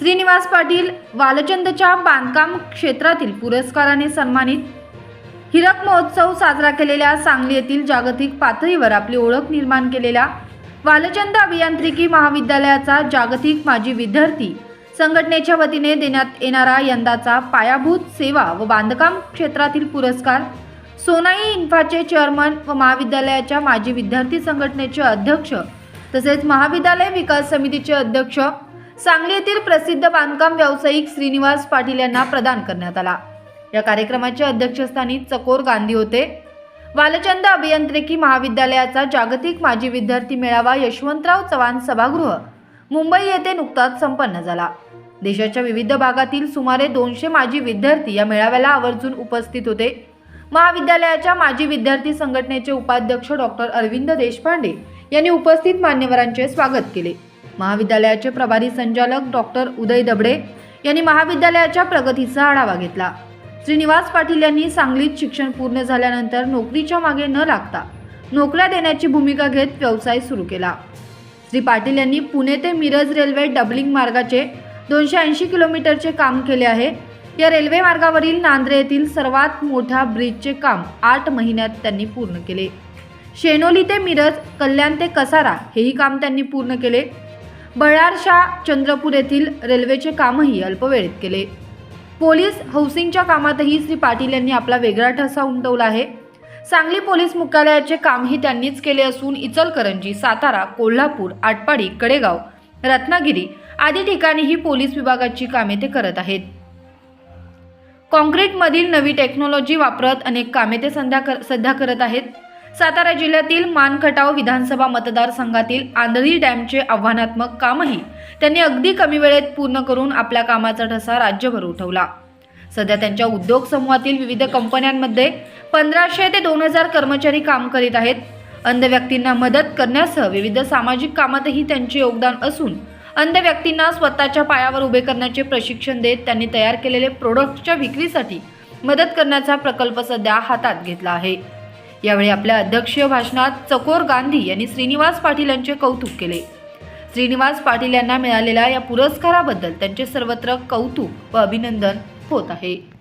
श्रीनिवास पाटील वालचंदच्या बांधकाम क्षेत्रातील पुरस्काराने सन्मानित. हिरक महोत्सव साजरा केलेल्या सांगली येथील जागतिक पातळीवर आपली ओळख निर्माण केलेल्या वालचंद अभियांत्रिकी महाविद्यालयाचा जागतिक माजी विद्यार्थी संघटनेच्या वतीने देण्यात येणारा यंदाचा पायाभूत सेवा व बांधकाम क्षेत्रातील पुरस्कार. सोनाई इन्फाचे चेअरमन व महाविद्यालयाच्या माजी विद्यार्थी संघटनेचे अध्यक्ष तसेच महाविद्यालय विकास समितीचे अध्यक्ष सांगली येथील प्रसिद्ध बांधकाम व्यावसायिक श्रीनिवास पाटील यांना प्रदान करण्यात आला. या कार्यक्रमाच्या अध्यक्षस्थानी चकोर गांधी होते. बालचंद अभियांत्रिकी महाविद्यालयाचा जागतिक माजी विद्यार्थी मेळावा यशवंतराव चव्हाण सभागृह मुंबई येथे नुकताच संपन्न झाला. देशाच्या विविध भागातील सुमारे दोनशे माजी विद्यार्थी या मेळाव्याला आवर्जून उपस्थित होते. महाविद्यालयाच्या माजी विद्यार्थी संघटनेचे उपाध्यक्ष डॉक्टर अरविंद देशपांडे यांनी उपस्थित मान्यवरांचे स्वागत केले. महाविद्यालयाचे प्रभारी संचालक डॉक्टर उदय दबडे यांनी महाविद्यालयाच्या प्रगतीचा आढावा घेतला. श्रीनिवास पाटील यांनी सांगलीत शिक्षण पूर्ण झाल्यानंतर नोकरीच्या मागे न लागता नोकऱ्या देण्याची भूमिका घेत व्यवसाय सुरू केला. श्री पाटील यांनी पुणे ते मिरज रेल्वे डबलिंग मार्गाचे दोनशे ऐंशी किलोमीटरचे काम केले आहे. या रेल्वे मार्गावरील नांद्रे येथील सर्वात मोठ्या ब्रिजचे काम आठ महिन्यात त्यांनी पूर्ण केले. शेनोली ते मिरज कल्याण ते कसारा हेही काम त्यांनी पूर्ण केले. बळारशा चंद्रपूर येथील रेल्वेचे कामही अल्पवेळेत केले. पोलीस हौसिंगच्या कामातही श्री पाटील यांनी आपला वेगळा ठसा उमटवला आहे. सांगली पोलीस मुख्यालयाचे कामही त्यांनीच केले असून इचलकरंजी सातारा कोल्हापूर आटपाडी कडेगाव रत्नागिरी आदी ठिकाणीही पोलीस विभागाची कामे ते करत आहेत. काँक्रीटमधील नवी टेक्नॉलॉजी वापरत अनेक कामे ते संध्या कर सध्या करत आहेत. सातारा जिल्ह्यातील मानखटाव विधानसभा मतदारसंघातील आंधळी डॅमचे आव्हानात्मक कामही त्यांनी अगदी कमी वेळेत पूर्ण करून आपल्या कामाचा ठसा राज्यभर उठवला. सध्या त्यांच्या उद्योग समूहातील विविध कंपन्यांमध्ये पंधराशे ते दोन हजार कर्मचारी काम करीत आहेत. अंध व्यक्तींना मदत करण्यासह विविध सामाजिक कामातही त्यांचे योगदान असून अंध व्यक्तींना स्वतःच्या पायावर उभे करण्याचे प्रशिक्षण देत त्यांनी तयार केलेले प्रोडक्टच्या विक्रीसाठी मदत करण्याचा प्रकल्प सध्या हातात घेतला आहे. यावेळी आपल्या अध्यक्षीय भाषणात चकोर गांधी यांनी श्रीनिवास पाटील यांचे कौतुक केले. श्रीनिवास पाटील यांना मिळालेल्या या पुरस्काराबद्दल त्यांचे सर्वत्र कौतुक व अभिनंदन होत आहे.